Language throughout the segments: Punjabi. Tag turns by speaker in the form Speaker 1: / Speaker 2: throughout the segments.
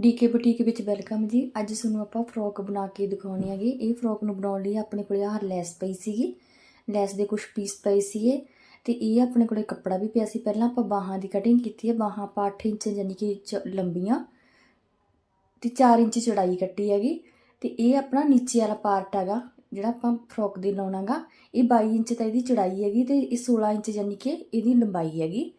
Speaker 1: ਡੀਕੇ ਬੁਟੀਕ ਵਿੱਚ ਵੈਲਕਮ ਜੀ। ਅੱਜ ਤੁਹਾਨੂੰ ਆਪਾਂ ਫਰੋਕ ਬਣਾ ਕੇ ਦਿਖਾਉਣੀ ਹੈਗੀ। ਇਹ ਫਰੋਕ ਨੂੰ ਬਣਾਉਣ ਲਈ ਆਪਣੇ ਕੋਲੇ ਆਹ ਲੈਸ ਪਈ ਸੀਗੀ। ਲੈਸ ਦੇ ਕੁਝ ਪੀਸ ਪਏ ਸੀਗੇ। ਤੇ ਇਹ ਆਪਣੇ ਕੋਲੇ ਕੱਪੜਾ ਵੀ ਪਿਆ ਸੀ। ਪਹਿਲਾਂ ਆਪਾਂ ਬਾਹਾਂ ਦੀ ਕਟਿੰਗ ਕੀਤੀ ਹੈ। ਬਾਹਾਂ ਆਪਾਂ 8 ਇੰਚ ਯਾਨੀ ਕਿ ਚ- ਲੰਬੀਆਂ ਤੇ 4 ਇੰਚ ਚੜਾਈ ਕੱਟੀ ਹੈਗੀ। ਤੇ ਇਹ ਆਪਣਾ ਨੀਚੇ ਵਾਲਾ ਪਾਰਟ ਹੈਗਾ, ਜਿਹੜਾ ਆਪਾਂ ਫਰੋਕ ਦੇ ਲਾਉਣਾਗਾ ਇਹ 22 ਇੰਚ ਤਾਂ ਇਹਦੀ ਚੜਾਈ ਹੈਗੀ ਤੇ ਇਹ 16 ਇੰਚ ਯਾਨੀ ਕਿ ਇਹਦੀ ਲੰਬਾਈ ਹੈਗੀ।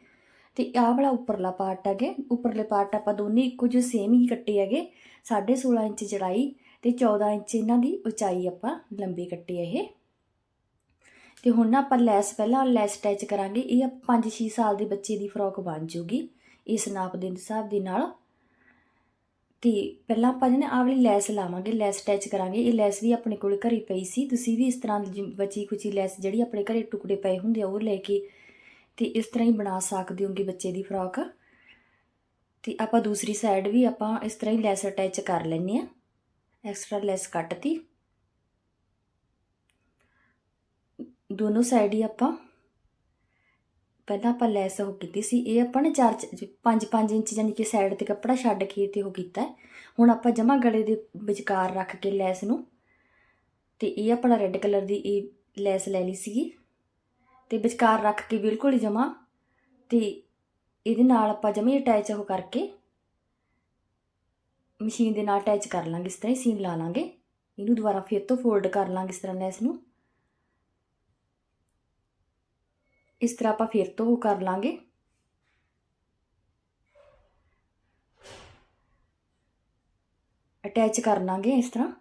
Speaker 1: ਤੇ ਆਹ ਵਾਲਾ ਉੱਪਰਲਾ ਪਾਰਟ ਹੈਗੇ, ਉੱਪਰਲੇ ਪਾਰਟ ਆਪਾਂ ਦੋਨੇ ਇੱਕੋ ਜਿਹੇ ਸੇਮ ਹੀ ਕੱਟੇ ਹੈਗੇ। 16.5 ਇੰਚ ਚੜਾਈ ਤੇ 14 ਇੰਚ ਇਹਨਾਂ ਦੀ ਉਚਾਈ ਆਪਾਂ ਲੰਬੀ ਕੱਟੀ ਇਹ। ਤੇ ਹੁਣ ਨਾ ਆਪਾਂ ਲੈਸ ਪਹਿਲਾਂ ਲੈਸ ਸਟੈਚ ਕਰਾਂਗੇ, ਇਹ 5-6 ਸਾਲ ਦੇ ਬੱਚੇ ਦੀ ਫਰੋਕ ਬਣ ਜੂਗੀ, ਇਸ ਨਾਪ ਦੇ ਹਿਸਾਬ ਦੇ ਨਾਲ। ਤੇ ਪਹਿਲਾਂ ਆਪਾਂ ਜਿਹਨੇ ਆਹ ਵਾਲੀ ਲੈਸ ਲਾਵਾਂਗੇ, ਲੈਸ ਸਟੈਚ ਕਰਾਂਗੇ, ਇਹ ਲੈਸ ਵੀ ਆਪਣੇ ਕੋਲ ਘਰੇ ਪਈ ਸੀ, ਤੁਸੀਂ ਵੀ ਇਸ ਤਰ੍ਹਾਂ ਦੀ ਬਚੀ ਖੁਚੀ ਲੈਸ ਜਿਹੜੀ ਆਪਣੇ ਘਰੇ ਟੁਕੜੇ ਪਏ ਹੁੰਦੇ ਆ, ਉਹ ਲੈ ਕੇ ਤੇ ਇਸ ਤਰ੍ਹਾਂ ਹੀ ਬਣਾ ਸਕਦੇ ਹੋਗੇ ਬੱਚੇ ਦੀ ਫਰੋਕ। ਤੇ ਆਪਾਂ ਦੂਸਰੀ ਸਾਈਡ ਵੀ ਆਪਾਂ ਇਸ ਤਰ੍ਹਾਂ ਹੀ ਲੈਸ ਅਟੈਚ ਕਰ ਲੈਂਦੇ ਆ ਐਕਸਟਰਾ ਲੈਸ ਕੱਟਤੀ। ਦੋਨੋਂ ਸਾਈਡ ਹੀ ਆਪਾਂ ਪਹਿਲਾਂ ਆਪਾਂ ਲੈਸ ਉਹ ਕੀਤੀ ਸੀ। ਇਹ ਆਪਾਂ ਨੇ 4 5 5 ਇੰਚ ਯਾਨੀ ਕਿ ਸਾਈਡ ਤੇ ਕੱਪੜਾ ਛੱਡ ਕੇ ਤੇ ਉਹ ਕੀਤਾ ਹੁਣ ਆਪਾਂ ਜਮਾ ਗਲੇ ਦੇ ਵਿਚਕਾਰ ਰੱਖ ਕੇ ਲੈਸ ਨੂੰ। ਤੇ ਇਹ ਆਪਣਾ ਰੈੱਡ ਕਲਰ ਦੀ ਇਹ ਲੈਸ ਲੈ ਲਈ ਸੀਗੀ। ਤੇ ਵਿਚਕਾਰ ਰੱਖ ਕੇ ਬਿਲਕੁਲ ਹੀ ਜਮਾ ਤੇ ਇਹਦੇ ਨਾਲ ਆਪਾਂ ਜਮੇ ਅਟੈਚ ਉਹ ਕਰਕੇ ਮਸ਼ੀਨ ਦੇ ਨਾਲ ਅਟੈਚ ਕਰ ਲਾਂਗੇ, ਇਸ ਤਰ੍ਹਾਂ ਹੀ ਸੀਨ ਲਾ ਲਾਂਗੇ। ਇਹਨੂੰ ਦੁਬਾਰਾ ਫਿਰ ਤੋਂ ਫੋਲਡ ਕਰ ਲਾਂਗੇ ਇਸ ਤਰ੍ਹਾਂ ਲੈਸ ਨੂੰ ਇਸ ਤਰ੍ਹਾਂ ਆਪਾਂ ਫਿਰ ਤੋਂ ਉਹ ਕਰ ਲਾਂਗੇ। ਅਟੈਚ ਕਰ ਲਾਂਗੇ ਇਸ ਤਰ੍ਹਾਂ।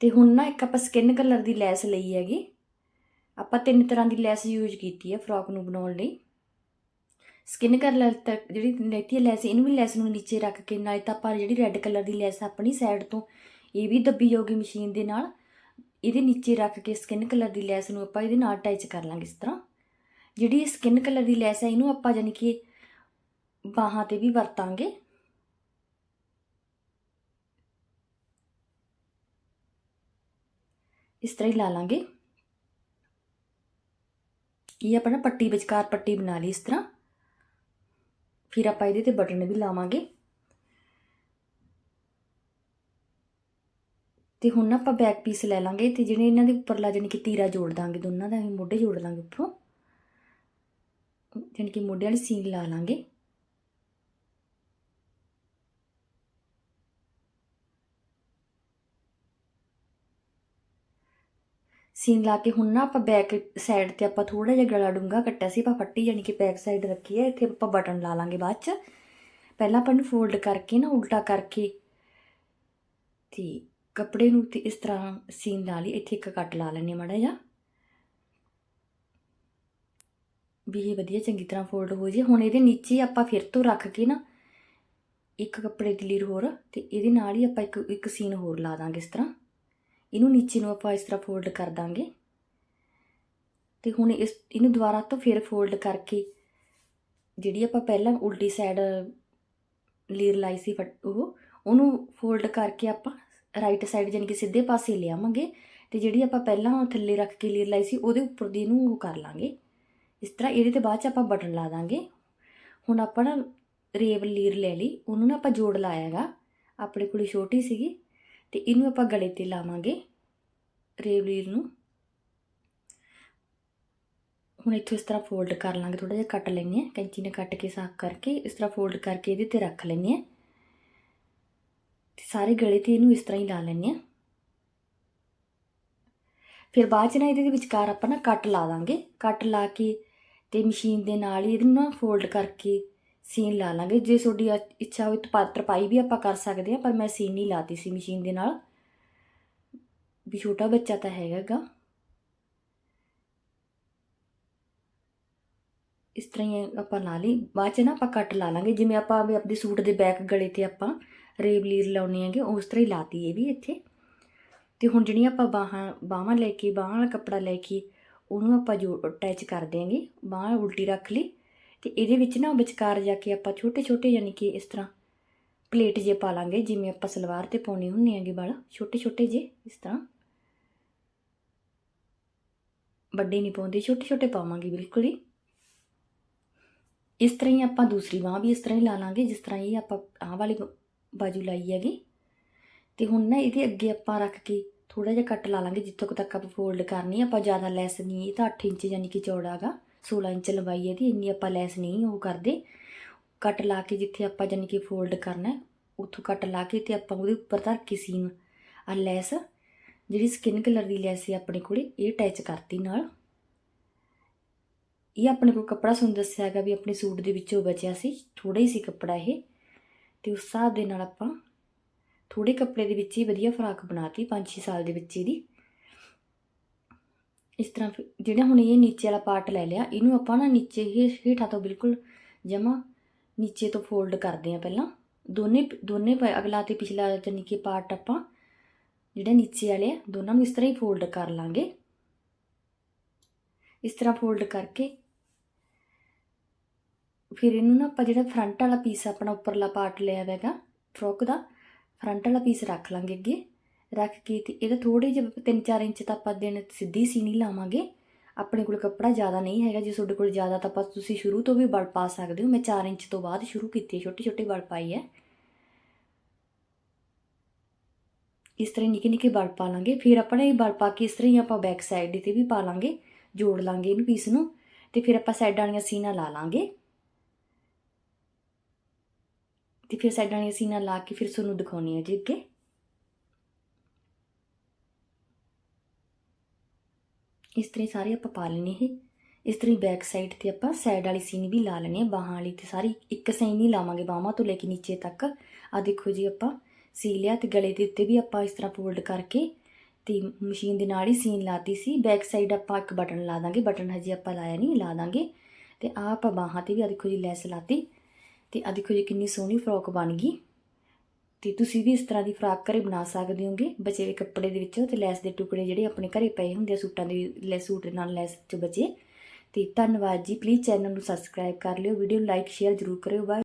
Speaker 1: ਤੇ ਹੁਣ ਨਾ ਇੱਕ ਆਪਾਂ ਸਕਿਨ ਕਲਰ ਦੀ ਲੈਸ ਲਈ ਹੈਗੀ। ਆਪਾਂ ਤਿੰਨ ਤਰ੍ਹਾਂ ਦੀ ਲੈਸ ਯੂਜ਼ ਕੀਤੀ ਹੈ ਫਰੋਕ ਨੂੰ ਬਣਾਉਣ ਲਈ। ਸਕਿਨ ਕਲਰ ਤੱਕ ਜਿਹੜੀ ਲੈਤੀ ਲੈਸ, ਇਹਨੂੰ ਵੀ ਲੈਸ ਨੂੰ ਨੀਚੇ ਰੱਖ ਕੇ, ਨਾਲ ਤਾਂ ਆਪਾਂ ਜਿਹੜੀ ਰੈੱਡ ਕਲਰ ਦੀ ਲੈਸ ਆਪਣੀ ਸਾਈਡ ਤੋਂ, ਇਹ ਵੀ ਦੱਬੀ ਜਾਊਗੀ ਮਸ਼ੀਨ ਦੇ ਨਾਲ। ਇਹਦੇ ਨੀਚੇ ਰੱਖ ਕੇ ਸਕਿਨ ਕਲਰ ਦੀ ਲੈਸ ਨੂੰ ਆਪਾਂ ਇਹਦੇ ਨਾਲ ਅਟੈਚ ਕਰ ਲਾਂਗੇ ਇਸ ਤਰ੍ਹਾਂ। ਜਿਹੜੀ ਸਕਿਨ ਕਲਰ ਦੀ ਲੈਸ ਹੈ, ਇਹਨੂੰ ਆਪਾਂ ਜਾਨੀ ਕਿ ਬਾਹਾਂ ਤੇ ਵੀ ਵਰਤਾਂਗੇ। ਇਸ ਤਰ੍ਹਾਂ ਹੀ ਲਾ ਲਾਂਗੇ। ਕੀ ਆਪਾਂ ਨਾ ਪੱਟੀ ਵਿਚਕਾਰ ਪੱਟੀ ਬਣਾ ਲਈ ਇਸ ਤਰ੍ਹਾਂ। ਫਿਰ ਆਪਾਂ ਇਹਦੇ ਤੇ ਬਟਨ ਵੀ ਲਾਵਾਂਗੇ। ਤੇ ਹੁਣ ਨਾ ਆਪਾਂ ਬੈਕ ਪੀਸ ਲੈ ਲਾਂਗੇ ਤੇ ਜਿਹੜੇ ਇਹਨਾਂ ਦੇ ਉੱਪਰ ਲਾ ਜਾਨੀ ਕਿ ਤੀਰਾ ਜੋੜ ਦਾਂਗੇ, ਦੋਨਾਂ ਦਾ ਅਸੀਂ ਮੋਢੇ ਜੋੜ ਲਾਂਗੇ ਉੱਪਰੋਂ। ਜਾਨੀ ਕਿ ਮੋਢੇ ਵਾਲੀ ਸੀਨ ਲਾ ਲਾਂਗੇ। ਸੀਨ ਲਾ ਕੇ ਹੁਣ ਨਾ ਆਪਾਂ ਬੈਕ ਸਾਈਡ ਤੇ ਆਪਾਂ ਥੋੜਾ ਜਿਹਾ ਗਲਾ ਡੂੰਗਾ ਕੱਟਿਆ ਸੀ, ਆਪਾਂ ਫੱਟੀ ਜਾਨੀ ਕਿ ਬੈਕ ਸਾਈਡ ਰੱਖੀ ਹੈ ਇੱਥੇ ਆਪਾਂ ਬਟਨ ਲਾ ਲਾਂਗੇ ਬਾਅਦ ਚ। ਪਹਿਲਾਂ ਆਪਾਂ ਨੂੰ ਫੋਲਡ ਕਰਕੇ ਨਾ ਉਲਟਾ ਕਰਕੇ ਤੇ ਕੱਪੜੇ ਨੂੰ ਤੇ ਇਸ ਤਰ੍ਹਾਂ ਸੀਨ ਲਾ ਲਈ, ਇੱਥੇ ਇੱਕ ਕੱਟ ਲਾ ਲੈਣੇ ਮਾੜਾ ਜਿਹਾ। ਵੀ ਇਹ ਵਧੀਆ ਚੰਗੀ ਤਰ੍ਹਾਂ ਫੋਲਡ ਹੋ ਜੇ। ਹੁਣ ਇਹਦੇ ਨੀਚੇ ਆਪਾਂ ਫਿਰ ਤੋਂ ਰੱਖ ਕੇ ਨਾ ਇੱਕ ਕੱਪੜੇ ਦੀ ਲੀਰ ਹੋਰ ਤੇ ਇਹਦੇ ਨਾਲ ਹੀ ਆਪਾਂ ਇੱਕ ਇੱਕ ਸੀਨ ਹੋਰ ਲਾ ਦਾਂਗੇ ਇਸ ਤਰ੍ਹਾਂ। ਇਹਨੂੰ ਨੀਚੇ ਨੂੰ ਆਪਾਂ ਇਸ ਤਰ੍ਹਾਂ ਫੋਲਡ ਕਰ ਦਾਂਗੇ। ਤੇ ਹੁਣ ਇਸ, ਇਹਨੂੰ ਦੁਬਾਰਾ ਤੋਂ ਫਿਰ ਫੋਲਡ ਕਰਕੇ ਜਿਹੜੀ ਆਪਾਂ ਪਹਿਲਾਂ ਉਲਟੀ ਸਾਈਡ ਲੀਰ ਲਾਈ ਸੀ ਫਟ- ਉਹ, ਉਹਨੂੰ ਫੋਲਡ ਕਰਕੇ ਆਪਾਂ ਰਾਈਟ ਸਾਈਡ ਜਾਨੀ ਕਿ ਸਿੱਧੇ ਪਾਸੇ ਲਿਆਵਾਂਗੇ ਤੇ ਜਿਹੜੀ ਆਪਾਂ ਪਹਿਲਾਂ ਥੱਲੇ ਰੱਖ ਕੇ ਲੀਰ ਲਾਈ ਸੀ, ਉਹਦੇ ਉੱਪਰ ਦੀ ਇਹਨੂੰ ਉਹ ਕਰ ਲਾਂਗੇ। ਇਸ ਤਰ੍ਹਾਂ ਇਹਦੇ ਤੇ ਬਾਅਦ ਚ ਆਪਾਂ ਬਟਨ ਲਾ ਦਾਂਗੇ। ਹੁਣ ਆਪਾਂ ਨਾ ਰੇਵ ਲੀਰ ਲੈ ਲਈ, ਉਹਨੂੰ ਨਾ ਆਪਾਂ ਜੋੜ ਲਾਇਆਗਾ। ਆਪਣੇ ਕੋਲ ਛੋਟੀ ਸੀਗੀ। ਤੇ ਇਹਨੂੰ ਆਪਾਂ ਗਲੇ ਤੇ ਲਾਵਾਂਗੇ ਰੇਵਲੀਰ ਨੂੰ। ਹੁਣ ਇੱਥੋਂ ਇਸ ਤਰ੍ਹਾਂ ਫੋਲਡ ਕਰ ਲਾਂਗੇ ਥੋੜਾ ਜਿਹਾ ਕੱਟ ਲੈਂਦੇ ਆ ਕੈਂਚੀ ਨਾਲ ਕੱਟ ਕੇ ਸਾਫ਼ ਕਰਕੇ ਇਸ ਤਰ੍ਹਾਂ ਫੋਲਡ ਕਰਕੇ ਇਹਦੇ ਤੇ ਰੱਖ ਲੈਂਦੇ ਆ ਤੇ ਸਾਰੇ ਗਲੇ ਤੇ ਇਹਨੂੰ ਇਸ ਤਰ੍ਹਾਂ ਹੀ ਲਾ ਲੈਂਦੇ ਆ ਫਿਰ ਬਾਅਦ ਚ ਨਾ ਇਹਦੇ ਵਿਚਕਾਰ ਆਪਾਂ ਨਾ ਕੱਟ ਲਾ ਦਾਂਗੇ। ਕੱਟ ਲਾ ਕੇ ਤੇ ਮਸ਼ੀਨ ਦੇ ਨਾਲ ਹੀ ਇਹਨੂੰ ਨਾ ਫੋਲਡ ਕਰਕੇ ਸੀਨ ਲਾ ਲਾਂਗੇ। ਜੇ ਤੁਹਾਡੀ ਅ- ਇੱਛਾ ਹੋਵੇ ਤਾਂ ਤਰਪਾਈ ਵੀ ਆਪਾਂ ਕਰ ਸਕਦੇ ਆ ਪਰ ਮੈਂ ਸੀਨ ਨਹੀਂ ਲਾਤੀ ਸੀ ਮਸ਼ੀਨ ਦੇ ਨਾਲ। ਵੀ ਛੋਟਾ ਬੱਚਾ ਤਾਂ ਹੈਗਾਗਾ। ਇਸ ਤਰ੍ਹਾਂ ਹੀ ਆਪਾਂ ਲਾ ਲਈ। ਬਾਅਦ ਚ ਨਾ ਆਪਾਂ ਕੱਟ ਲਾ ਲਾਂਗੇ। ਜਿਵੇਂ ਆਪਾਂ ਵੀ ਆਪਣੇ ਸੂਟ ਦੇ ਬੈਕ ਗਲੇ ਤੇ ਆਪਾਂ ਰੇਬ ਲੀਰ ਲਾਉਣੀ ਹੈਗੇ, ਉਸ ਤਰ੍ਹਾਂ ਹੀ ਲਾਤੀ ਇਹ ਵੀ ਇੱਥੇ। ਤੇ ਹੁਣ ਜਿਹੜੀਆਂ ਆਪਾਂ ਬਾਹਾਂ ਬਾਹਾਂ ਲੈ ਕੇ, ਬਾਹਾਂ ਵਾਲਾ ਕੱਪੜਾ ਲੈ ਕੇ ਉਹਨੂੰ ਆਪਾਂ ਜੋ ਅਟੈਚ ਕਰ ਦਿਆਂਗੇ। ਬਾਹਾਂ ਉਲਟੀ ਰੱਖ ਲਈ। ਤੇ ਇਹਦੇ ਵਿੱਚ ਨਾ ਵਿਚਕਾਰ ਜਾ ਕੇ ਆਪਾਂ ਛੋਟੇ ਛੋਟੇ ਯਾਨੀ ਕਿ ਇਸ ਤਰ੍ਹਾਂ ਪਲੇਟ ਜੇ ਪਾ ਲਾਂਗੇ, ਜਿਵੇਂ ਆਪਾਂ ਸਲਵਾਰ ਤੇ ਪਾਉਣੇ ਹੁੰਨੇ ਆਂਗੇ ਵਾਲ, ਛੋਟੇ ਛੋਟੇ ਜੇ, ਇਸ ਤਰ੍ਹਾਂ। ਵੱਡੇ ਨਹੀਂ ਪਾਉਂਦੇ, ਛੋਟੇ ਛੋਟੇ ਪਾਵਾਂਗੇ ਬਿਲਕੁਲ ਹੀ। ਇਸ ਤਰ੍ਹਾਂ ਹੀ ਆਪਾਂ ਦੂਸਰੀ ਬਾਂਹ ਵੀ ਇਸ ਤਰ੍ਹਾਂ ਹੀ ਲਾ ਲਾਂਗੇ, ਜਿਸ ਤਰ੍ਹਾਂ ਇਹ ਆਪਾਂ ਆਹ ਵਾਲੀ ਬਾਜੂ ਲਾਈ ਹੈਗੀ। ਤੇ ਹੁਣ ਨਾ ਇਹਦੇ ਅੱਗੇ ਆਪਾਂ ਰੱਖ ਕੇ ਥੋੜਾ ਜਿਹਾ ਕੱਟ ਲਾ ਲਾਂਗੇ, ਜਿੱਥੋਂ ਤੱਕ ਆਪਾਂ ਫੋਲਡ ਕਰਨੀ ਆਪਾਂ ਜ਼ਿਆਦਾ ਲੈਸ ਨਹੀਂ, ਇਹ ਤਾਂ 8 ਇੰਚ ਯਾਨੀ ਕਿ ਚੌੜਾ ਹੈਗਾ। 16 ਇੰਚ ਲੰਬਾਈ ਦੀ ਇੰਨੀ ਆਪਾਂ ਲੈਸ ਨਹੀਂ ਉਹ ਕਰਦੇ। ਕੱਟ ਲਾ ਕੇ ਜਿੱਥੇ ਆਪਾਂ ਯਾਨੀ ਕਿ ਫੋਲਡ ਕਰਨਾ ਹੈ, ਉੱਥੋਂ ਕੱਟ ਲਾ ਕੇ ਤੇ ਆਪਾਂ ਉਹਦੇ ਉੱਪਰ ਧਰ ਕੇ ਸੀਨ ਆ ਲੈਸ ਜਿਹੜੀ ਸਕਿਨ ਕਲਰ ਦੀ ਲੈਸ ਸੀ ਆਪਣੇ ਕੋਲੇ ਇਹ ਅਟੈਚ ਕਰਤੀ ਨਾਲ। ਇਹ ਆਪਣੇ ਕੋਲ ਕੱਪੜਾ ਸੁਣ ਦੱਸਿਆ ਹੈਗਾ ਵੀ ਆਪਣੇ ਸੂਟ ਦੇ ਵਿੱਚੋਂ ਬਚਿਆ ਸੀ ਥੋੜਾ ਹੀ ਸੀ ਕੱਪੜਾ ਇਹ। ਤੇ ਉਸ ਹਿਸਾਬ ਦੇ ਨਾਲ ਆਪਾਂ ਥੋੜੇ ਕੱਪੜੇ ਦੇ ਵਿੱਚ ਹੀ ਵਧੀਆ ਫਰਾਕ ਬਣਾਤੀ 5-6 ਸਾਲ ਦੇ ਬੱਚੇ ਦੀ ਇਸ ਤਰ੍ਹਾਂ ਫਿਰ ਜਿਹੜਾ ਹੁਣ ਇਹ ਨੀਚੇ ਵਾਲਾ ਪਾਰਟ ਲੈ ਲਿਆ, ਇਹਨੂੰ ਆਪਾਂ ਨਾ ਨੀਚੇ ਹੀ ਹੇਠਾਂ ਤੋਂ ਬਿਲਕੁਲ ਜਮਾ ਨੀਚੇ ਤੋਂ ਫੋਲਡ ਕਰਦੇ ਆ ਪਹਿਲਾਂ। ਦੋਨੇ ਦੋਨੇ ਪ- ਅਗਲਾ ਤੇ ਪਿਛਲਾ ਜਾਨੀ ਕਿ ਪਾਰਟ ਆਪਾਂ ਜਿਹੜੇ ਨੀਚੇ ਵਾਲੇ ਆ, ਦੋਨਾਂ ਨੂੰ ਇਸ ਤਰ੍ਹਾਂ ਹੀ ਫੋਲਡ ਕਰ ਲਾਂਗੇ। ਇਸ ਤਰ੍ਹਾਂ ਫੋਲਡ ਕਰਕੇ ਫਿਰ ਇਹਨੂੰ ਨਾ ਆਪਾਂ ਜਿਹੜਾ ਫਰੰਟ ਵਾਲਾ ਪੀਸ ਆਪਣਾ ਉੱਪਰਲਾ ਪਾਰਟ ਲਿਆ ਹੈਗਾ ਫਰੋਕ ਦਾ ਫਰੰਟ ਵਾਲਾ ਪੀਸ ਰੱਖ ਲਾਂਗੇ ਅੱਗੇ। ਰੱਖ ਕੇ ਤੇ ਇਹਦਾ ਥੋੜੇ ਜਿਹਾ 3-4 ਇੰਚ ਤਾਂ ਆਪਾਂ ਦਿਨ ਸਿੱਧੀ ਸੀਨੀ ਲਾਵਾਂਗੇ। ਆਪਣੇ ਕੋਲ ਕੱਪੜਾ ਜ਼ਿਆਦਾ ਨਹੀਂ ਹੈਗਾ, ਜੇ ਤੁਹਾਡੇ ਕੋਲ ਜ਼ਿਆਦਾ ਤਾਂ ਆਪਾਂ ਤੁਸੀਂ ਸ਼ੁਰੂ ਤੋਂ ਵੀ ਵਲ ਪਾ ਸਕਦੇ ਹੋ। ਮੈਂ 4 ਇੰਚ ਤੋਂ ਬਾਅਦ ਸ਼ੁਰੂ ਕੀਤੀ ਹੈ ਛੋਟੇ ਛੋਟੇ ਵਲ ਪਾਈ ਹੈ। ਇਸ ਤਰ੍ਹਾਂ ਨਿੱਕੇ ਨਿੱਕੇ ਵਲ ਪਾ ਲਾਂਗੇ। ਫਿਰ ਆਪਾਂ ਇਹ ਵਲ ਪਾ ਕੇ ਇਸ ਤਰ੍ਹਾਂ ਹੀ ਆਪਾਂ ਬੈਕ ਸਾਈਡ ਤੇ ਵੀ ਪਾ ਲਾਂਗੇ, ਜੋੜ ਲਾਂਗੇ ਇਹਨੂੰ ਪੀਸ ਨੂੰ ਤੇ ਫਿਰ ਆਪਾਂ ਸਾਈਡਾਂ ਵਾਲੀਆਂ ਸੀਨਾ ਲਾ ਲਾਂਗੇ। ਤੇ ਫਿਰ ਸਾਈਡਾਂ ਵਾਲੀਆਂ ਸੀਨਾ ਲਾ ਕੇ ਫਿਰ ਤੁਹਾਨੂੰ ਦਿਖਾਉਣੀ ਹੈ ਜੀ ਅੱਗੇ। ਇਸ ਤਰ੍ਹਾਂ ਹੀ ਸਾਰੇ ਆਪਾਂ ਪਾ ਲੈਣੇ ਇਹ। ਇਸ ਤਰ੍ਹਾਂ ਬੈਕ ਸਾਈਡ ਤੇ ਆਪਾਂ ਸਾਈਡ ਵਾਲੀ ਸੀਨ ਵੀ ਲਾ ਲੈਣੀ ਹੈ, ਬਾਹਾਂ ਵਾਲੀ ਤੇ ਸਾਰੀ। ਇੱਕ ਸਾਈਨ ਹੀ ਲਾਵਾਂਗੇ ਬਾਹਾਂ ਤੋਂ ਲੈ ਕੇ ਨੀਚੇ ਤੱਕ। ਆ ਦੇਖੋ ਜੀ ਆਪਾਂ ਸੀ ਲਿਆ ਤੇ ਗਲੇ ਦੇ ਉੱਤੇ ਵੀ ਆਪਾਂ ਇਸ ਤਰ੍ਹਾਂ ਫੋਲਡ ਕਰਕੇ ਤੇ ਮਸ਼ੀਨ ਦੇ ਨਾਲ ਹੀ ਸੀਨ ਲਾਤੀ ਸੀ। ਬੈਕ ਸਾਈਡ ਆਪਾਂ ਇੱਕ ਬਟਨ ਲਾ ਦਾਂਗੇ। ਬਟਨ ਹਜੇ ਆਪਾਂ ਲਾਇਆ ਨਹੀਂ, ਲਾ ਦਾਂਗੇ। ਤੇ ਆ ਆਪਾਂ ਬਾਹਾਂ ਤੇ ਵੀ ਆ ਦੇਖੋ ਜੀ ਲੈਸ ਲਾਤੀ। ਤੇ ਆ ਦੇਖੋ ਜੀ ਕਿੰਨੀ ਸੋਹਣੀ ਫਰੋਕ ਬਣ ਗਈ। ਤੇ ਤੁਸੀਂ ਵੀ ਇਸ ਤਰ੍ਹਾਂ ਦੀ ਫਰਾਕ ਘਰੇ ਬਣਾ ਸਕਦੇ ਹੋਗੇ। ਬਚੇ ਹੋਏ ਕੱਪੜੇ ਦੇ ਵਿੱਚੋਂ ਤੇ ਲੈਸ ਦੇ ਟੁਕੜੇ ਜਿਹੜੇ ਆਪਣੇ ਘਰੇ ਪਏ ਹੁੰਦੇ ਆ, ਸੂਟਾਂ ਦੇ ਲੈ ਸੂਟ ਦੇ ਨਾਲ ਲੈਸ ਚ ਬਚੇ। ਤੇ ਧੰਨਵਾਦ ਜੀ। ਪਲੀਜ਼ ਚੈਨਲ ਨੂੰ ਸਬਸਕ੍ਰਾਈਬ ਕਰ ਲਿਓ। ਵੀਡੀਓ ਲਾਈਕ ਸ਼ੇਅਰ ਜ਼ਰੂਰ ਕਰਿਓ। ਬਾਏ